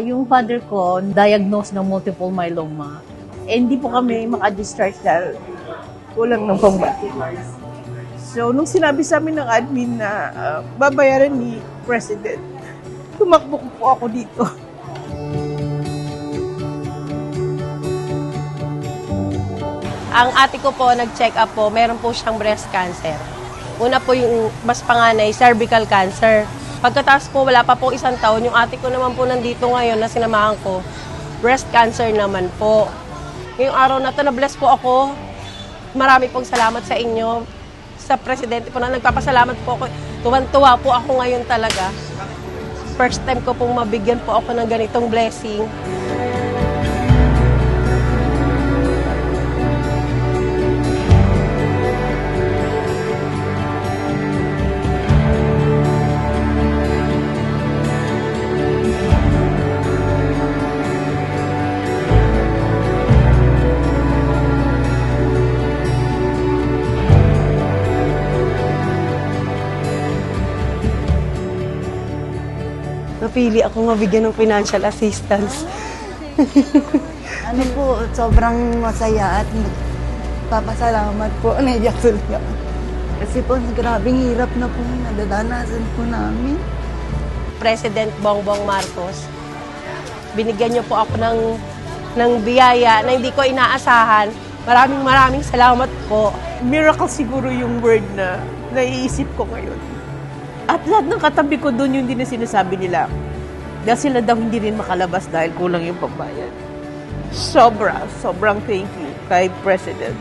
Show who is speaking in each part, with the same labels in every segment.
Speaker 1: Yung father ko, diagnosed ng multiple myeloma. Eh, hindi po kami makadischarge dahil kulang ng pambati. So, nung sinabi sa amin ng admin na ah, babayaran ni President, tumakbo po ako dito.
Speaker 2: Ang ate ko po, nag-check up po, meron po siyang breast cancer. Una po yung mas panganay, cervical cancer. Pagkatapos po, wala pa po isang taon, yung ate ko naman po nandito ngayon na sinamahan ko, breast cancer naman po. Ngayong araw na to, na-bless po ako. Marami pong salamat sa inyo. Sa presidente po na nagpapasalamat po ako. Tuwan-tuwa po ako ngayon talaga. First time ko pong mabigyan po ako ng ganitong blessing. Napili ako mabigyan ng financial assistance.
Speaker 3: Ano po, sobrang masaya at papasalamat po. Naiyak talaga. Kasi po, grabing hirap na po nadadanasan po namin.
Speaker 2: President Bongbong Marcos, binigyan niyo po ako ng, ng biyaya na hindi ko inaasahan. Maraming maraming salamat po.
Speaker 1: Miracle siguro yung word na naiisip ko ngayon. At lahat ng katabi ko doon yung din na sinasabi nila. Dahil sila daw hindi rin makalabas dahil kulang yung pambayad. Sobra, sobrang thank you kay President.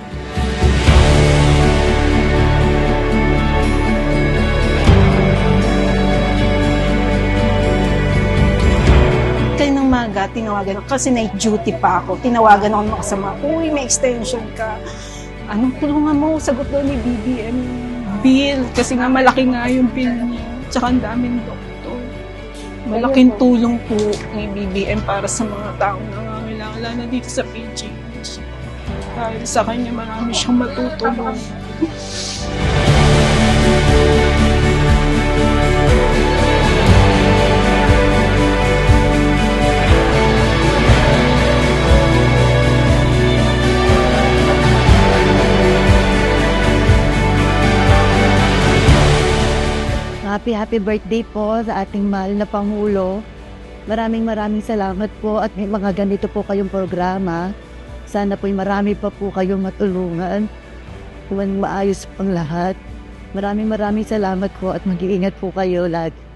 Speaker 4: kayo ng maga, tinawagan ako. Kasi night duty pa ako. Tinawagan ako ng kasama. Uy, may extension ka. Anong tulungan mo? Sagot daw ni BBM bill. Kasi nga malaki nga yung bill niya. Tsaka ang daming doktor. Malaking tulong po ni BBM para sa mga taong nangangailangan, lalo na dito sa PGH. Dahil sa kanya marami siyang matutulong.
Speaker 3: Happy, happy birthday po sa ating mahal na Pangulo. Maraming maraming salamat po at may mga ganito po kayong programa. Sana po'y marami pa po kayong matulungan. Huwag maayos pang lahat. Maraming maraming salamat po at mag-iingat po kayo lagi.